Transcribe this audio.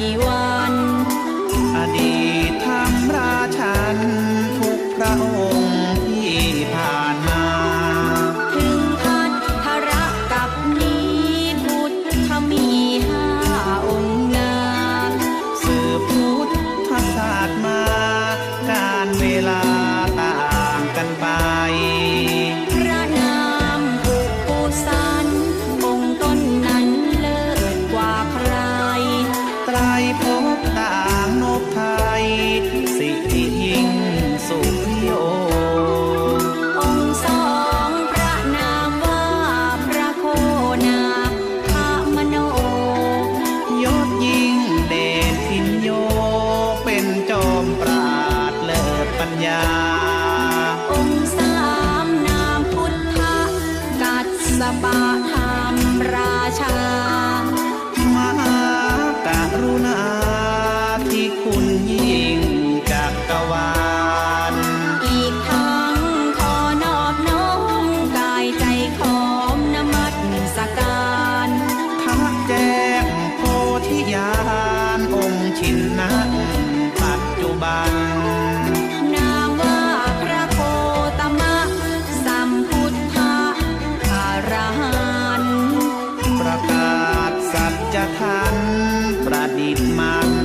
你我 ต่างนบไทย สิยิ่งสุริโยองสองพระนามว่าพระโคนาคามโนยศยิ่งเดชพินโย เป็นจมปราดเลิศปัญญา องสามนามพุทธกัสสปะธรรมราชาานองค์ชินนะปัจจุบัน นามว่าพระโคตมะสัมพุทธะอรันประกาศสัจธรรมประดิษฐ์มา